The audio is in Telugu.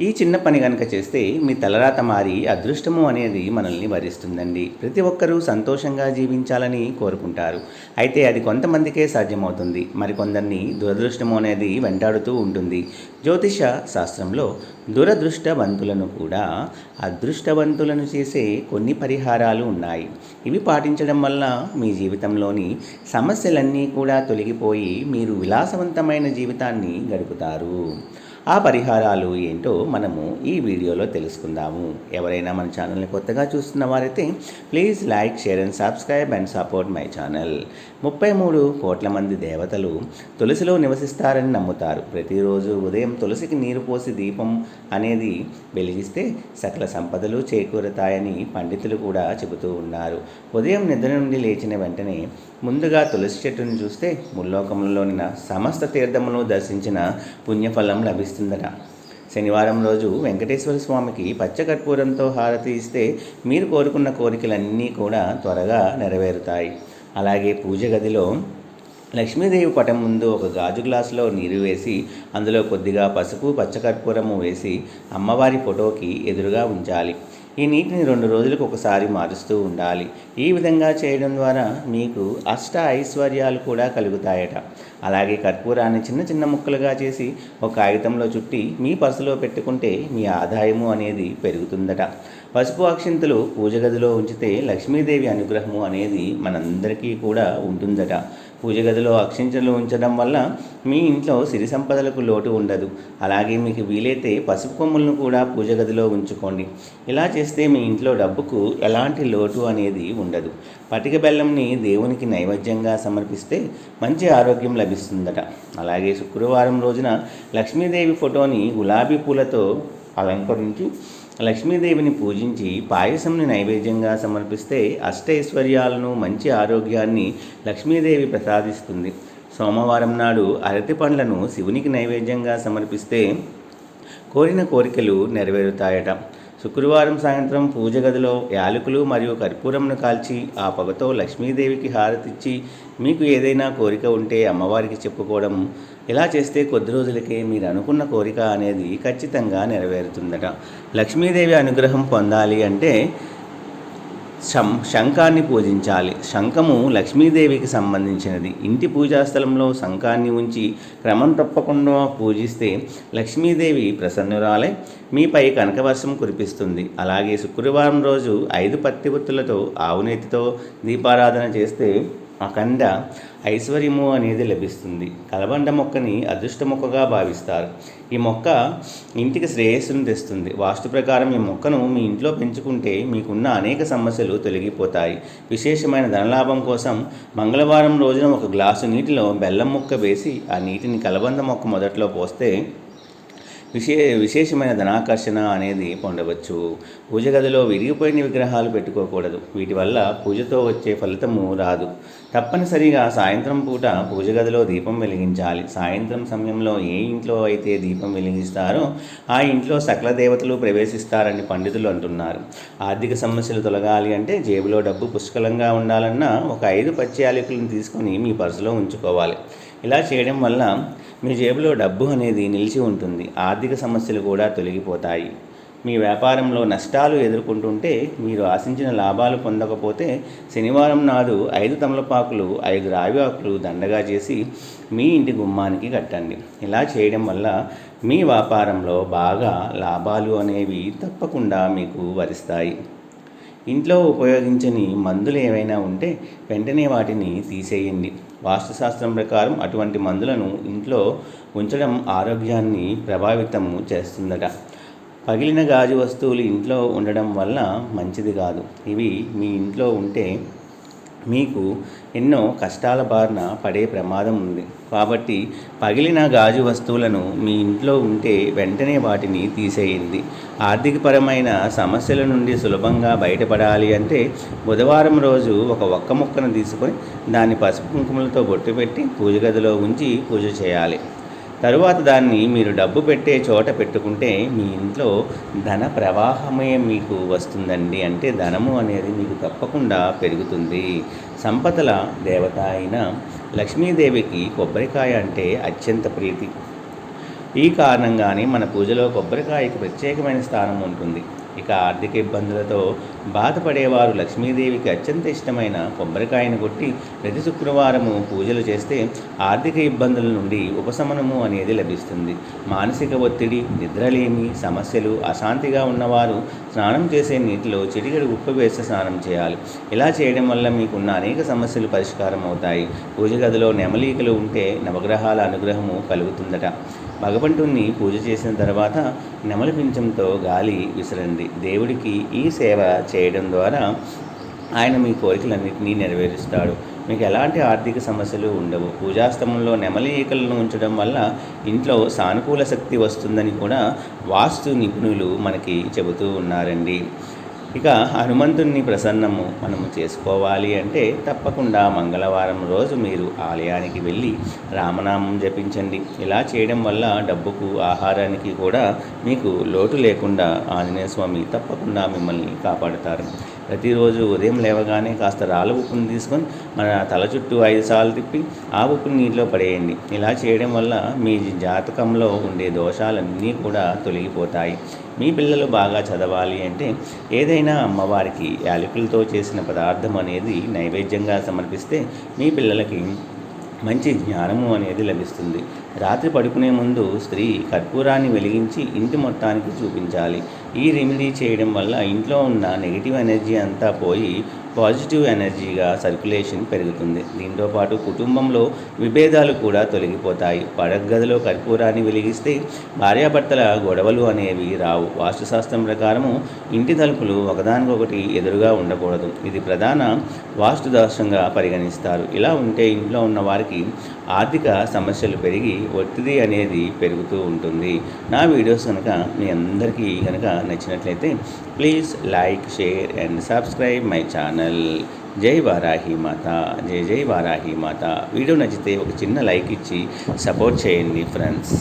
ఈ చిన్న పని కనుక చేస్తే మీ తలరాత మారి అదృష్టము అనేది మనల్ని వరిస్తుందండి. ప్రతి ఒక్కరూ సంతోషంగా జీవించాలని కోరుకుంటారు. అయితే అది కొంతమందికే సాధ్యమవుతుంది. మరికొందరిని దురదృష్టము అనేది వెంటాడుతూ ఉంటుంది. జ్యోతిష శాస్త్రంలో దురదృష్టవంతులను కూడా అదృష్టవంతులను చేసే కొన్ని పరిహారాలు ఉన్నాయి. ఇవి పాటించడం వల్ల మీ జీవితంలోని సమస్యలన్నీ కూడా తొలగిపోయి మీరు విలాసవంతమైన జీవితాన్ని గడుపుతారు. ఆ పరిహారాలు ఏంటో మనము ఈ వీడియోలో తెలుసుకుందాము. ఎవరైనా మన ఛానల్ని కొత్తగా చూస్తున్న వారైతే please like share and subscribe and support my channel. ముప్పై మూడు కోట్ల మంది దేవతలు తులసిలో నివసిస్తారని నమ్ముతారు. ప్రతిరోజు ఉదయం తులసికి నీరు పోసి దీపం అనేది వెలిగిస్తే సకల సంపదలు చేకూరుతాయని పండితులు కూడా చెబుతూ ఉన్నారు. ఉదయం నిద్ర నుండి లేచిన వెంటనే ముందుగా తులసి చెట్టును చూస్తే ముల్లోకములలోని సమస్త తీర్థమును దర్శించిన పుణ్యఫలం లభిస్తుందట శనివారం రోజు వెంకటేశ్వర స్వామికి పచ్చకర్పూరంతో హారతి ఇస్తే మీరు కోరుకున్న కోరికలన్నీ కూడా త్వరగా నెరవేరుతాయి. అలాగే పూజ గదిలో లక్ష్మీదేవి పటం ముందు ఒక గాజు గ్లాసులో నీరు వేసి అందులో కొద్దిగా పసుపు పచ్చకర్పూరము వేసి అమ్మవారి ఫోటోకి ఎదురుగా ఉంచాలి. ఈ నీటిని రెండు రోజులకు ఒకసారి మారుస్తూ ఉండాలి. ఈ విధంగా చేయడం ద్వారా మీకు అష్ట ఐశ్వర్యాలు కూడా కలుగుతాయట. అలాగే కర్పూరాన్ని చిన్న చిన్న ముక్కలుగా చేసి ఒక కాగితంలో చుట్టి మీ పర్సులో పెట్టుకుంటే మీ ఆదాయము అనేది పెరుగుతుందట. పసుపు అక్షింతలు పూజ గదిలో ఉంచితే లక్ష్మీదేవి అనుగ్రహము అనేది మనందరికీ కూడా ఉంటుందట. పూజ గదిలో అక్షింతలు ఉంచడం వల్ల మీ ఇంట్లో సిరి సంపదలకు లోటు ఉండదు. అలాగే మీకు వీలైతే పసుపు కొమ్ములను కూడా పూజ గదిలో ఉంచుకోండి. ఇలా చేస్తే మీ ఇంట్లో డబ్బుకు ఎలాంటి లోటు అనేది ఉండదు. పటిక బెల్లంని దేవునికి నైవేద్యంగా సమర్పిస్తే మంచి ఆరోగ్యం లభిస్తుందట. అలాగే శుక్రవారం రోజున లక్ష్మీదేవి ఫోటోని గులాబీ పూలతో అలంకరించి లక్ష్మీదేవిని పూజించి పాయసంని నైవేద్యంగా సమర్పిస్తే అష్టైశ్వర్యాలను మంచి ఆరోగ్యాన్ని లక్ష్మీదేవి ప్రసాదిస్తుంది. సోమవారం నాడు అరటి పండ్లను శివునికి నైవేద్యంగా సమర్పిస్తే కోరిన కోరికలు నెరవేరుతాయట. శుక్రవారం సాయంత్రం పూజ గదిలో యాలకులు మరియు కర్పూరంను కాల్చి ఆ పొగతో లక్ష్మీదేవికి హారతిచ్చి మీకు ఏదైనా కోరిక ఉంటే అమ్మవారికి చెప్పుకోవడం. ఇలా చేస్తే కొద్ది రోజులకే మీరు అనుకున్న కోరిక అనేది ఖచ్చితంగా నెరవేరుతుందట. లక్ష్మీదేవి అనుగ్రహం పొందాలి అంటే శం శంఖాన్ని పూజించాలి. శంఖము లక్ష్మీదేవికి సంబంధించినది. ఇంటి పూజా స్థలంలో శంఖాన్ని ఉంచి క్రమం తప్పకుండా పూజిస్తే లక్ష్మీదేవి ప్రసన్నురాలై మీపై కనకవర్షం కురిపిస్తుంది. అలాగే శుక్రవారం రోజు ఐదు పత్తి ఒత్తులతో ఆవునేతితో దీపారాధన చేస్తే అఖండ ఐశ్వర్యము అనేది లభిస్తుంది. కలబండ మొక్కని అదృష్ట మొక్కగా భావిస్తారు. ఈ మొక్క ఇంటికి శ్రేయస్సును తెస్తుంది. వాస్తు ప్రకారం ఈ మొక్కను మీ ఇంట్లో పెంచుకుంటే మీకున్న అనేక సమస్యలు తొలగిపోతాయి. విశేషమైన ధనలాభం కోసం మంగళవారం రోజున ఒక గ్లాసు నీటిలో బెల్లం ముక్క వేసి ఆ నీటిని కలబంద మొక్క మొదట్లో పోస్తే విశే విశేషమైన ధనాకర్షణ అనేది పొందవచ్చు. పూజ గదిలో విరిగిపోయిన విగ్రహాలు పెట్టుకోకూడదు. వీటి వల్ల పూజతో వచ్చే ఫలితము రాదు. తప్పనిసరిగా సాయంత్రం పూట పూజ గదిలో దీపం వెలిగించాలి. సాయంత్రం సమయంలో ఏ ఇంట్లో అయితే దీపం వెలిగిస్తారో ఆ ఇంట్లో సకల దేవతలు ప్రవేశిస్తారని పండితులు అంటున్నారు. ఆర్థిక సమస్యలు తొలగాలి అంటే జేబులో డబ్బు పుష్కలంగా ఉండాలన్నా ఒక ఐదు పచ్చి యాలకులను తీసుకొని మీ పర్సులో ఉంచుకోవాలి. ఇలా చేయడం వల్ల మీ జేబులో డబ్బు అనేది నిలిచి ఉంటుంది. ఆర్థిక సమస్యలు కూడా తొలగిపోతాయి. మీ వ్యాపారంలో నష్టాలు ఎదుర్కొంటుంటే మీరు ఆశించిన లాభాలు పొందకపోతే శనివారం నాడు ఐదు తమలపాకులు ఐదు రావి ఆకులు దండగా చేసి మీ ఇంటి గుమ్మానికి కట్టండి. ఇలా చేయడం వల్ల మీ వ్యాపారంలో బాగా లాభాలు అనేవి తప్పకుండా మీకు వరిస్తాయి. ఇంట్లో ఉపయోగించని మందులు ఏవైనా ఉంటే వెంటనే వాటిని తీసేయండి. వాస్తుశాస్త్రం ప్రకారం అటువంటి మందులను ఇంట్లో ఉంచడం ఆరోగ్యాన్ని ప్రభావితం చేస్తుందట. పగిలిన గాజు వస్తువులు ఇంట్లో ఉండడం వల్ల మంచిది కాదు. ఇవి మీ ఇంట్లో ఉంటే మీకు ఎన్నో కష్టాల బారిన పడే ప్రమాదం ఉంది. కాబట్టి పగిలిన గాజు వస్తువులను మీ ఇంట్లో ఉంటే వెంటనే వాటిని తీసేయండి. ఆర్థికపరమైన సమస్యల నుండి సులభంగా బయటపడాలి అంటే బుధవారం రోజు ఒక ఒక్క ముక్కను తీసుకొని దాన్ని పసుపు కుంకుమలతో బొట్టు పెట్టి పూజ గదిలో ఉంచి పూజ చేయాలి. తరువాత దాన్ని మీరు డబ్బు పెట్టే చోట పెట్టుకుంటే మీ ఇంట్లో ధన ప్రవాహమే మీకు వస్తుందండి. అంటే ధనము అనేది మీకు తప్పకుండా పెరుగుతుంది. సంపదల దేవత అయిన లక్ష్మీదేవికి కొబ్బరికాయ అంటే అత్యంత ప్రీతి. ఈ కారణంగానే మన పూజలో కొబ్బరికాయకు ప్రత్యేకమైన స్థానం ఉంటుంది. ఇక ఆర్థిక ఇబ్బందులతో బాధపడేవారు లక్ష్మీదేవికి అత్యంత ఇష్టమైన కొబ్బరికాయను కొట్టి ప్రతి శుక్రవారము పూజలు చేస్తే ఆర్థిక ఇబ్బందుల నుండి ఉపశమనము అనేది లభిస్తుంది. మానసిక ఒత్తిడి నిద్రలేమి సమస్యలు అశాంతిగా ఉన్నవారు స్నానం చేసే నీటిలో చిటికెడు ఉప్పు వేసి స్నానం చేయాలి. ఇలా చేయడం వల్ల మీకున్న అనేక సమస్యలు పరిష్కారం అవుతాయి పూజ గదిలో నెమలీకలు ఉంటే నవగ్రహాల అనుగ్రహము కలుగుతుందట. భగవంతుణ్ణి పూజ చేసిన తర్వాత నెమలి పింఛంతో గాలి విసరండి దేవుడికి ఈ సేవ చేయడం ద్వారా ఆయన మీ కోరికలన్నింటినీ నెరవేరుస్తాడు. మీకు ఎలాంటి ఆర్థిక సమస్యలు ఉండవు. పూజాస్తమంలో నెమలి ఈకలను ఉంచడం వల్ల ఇంట్లో సానుకూల శక్తి వస్తుందని కూడా వాస్తు నిపుణులు మనకి చెబుతూ ఉన్నారండి. ఇక హనుమంతుణ్ణి ప్రసన్నము మనము చేసుకోవాలి అంటే తప్పకుండా మంగళవారం రోజు మీరు ఆలయానికి వెళ్ళి రామనామం జపించండి. ఇలా చేయడం వల్ల డబ్బుకు ఆహారానికి కూడా మీకు లోటు లేకుండా ఆంజనేయ స్వామి తప్పకుండా మిమ్మల్ని కాపాడుతారు. ప్రతిరోజు ఉదయం లేవగానే కాస్త రాళ్ళ ఉప్పుని తీసుకొని మన తల చుట్టూ ఐదు సార్లు తిప్పి ఆ ఉప్పుని నీటిలో పడేయండి. ఇలా చేయడం వల్ల మీ జాతకంలో ఉండే దోషాలన్నీ కూడా తొలగిపోతాయి. మీ పిల్లలు బాగా చదవాలి అంటే ఏదైనా అమ్మవారికి యాలకులతో చేసిన పదార్థం అనేది నైవేద్యంగా సమర్పిస్తే మీ పిల్లలకి మంచి జ్ఞానము అనేది లభిస్తుంది. రాత్రి పడుకునే ముందు స్త్రీ కర్పూరాన్ని వెలిగించి ఇంటి మొత్తానికి చూపించాలి. ఈ రెమెడీ చేయడం వల్ల ఇంట్లో ఉన్న నెగిటివ్ ఎనర్జీ అంతా పోయి పాజిటివ్ ఎనర్జీగా సర్క్యులేషన్ పెరుగుతుంది. దీంతో పాటు కుటుంబంలో విభేదాలు కూడా తొలగిపోతాయి. పడగదిలో కర్పూరాన్ని వెలిగిస్తే భార్యాభర్తల గొడవలు అనేవి రావు. వాస్తుశాస్త్రం ప్రకారము ఇంటి తలుపులు ఒకదానికొకటి ఎదురుగా ఉండకూడదు. ఇది ప్రధాన వాస్తు దోషంగా పరిగణిస్తారు. ఇలా ఉంటే ఇంట్లో ఉన్న వారికి ఆర్థిక సమస్యలు పెరిగి ఒత్తిడి అనేది పెరుగుతూ ఉంటుంది. నా వీడియోస్ కనుక మీ అందరికీ కనుక నచ్చినట్లయితే please like share and subscribe my channel. జై వారాహి మాత జై జై వారాహి మాత. వీడియో నచ్చితే ఒక చిన్న లైక్ ఇచ్చి సపోర్ట్ చేయండి ఫ్రెండ్స్.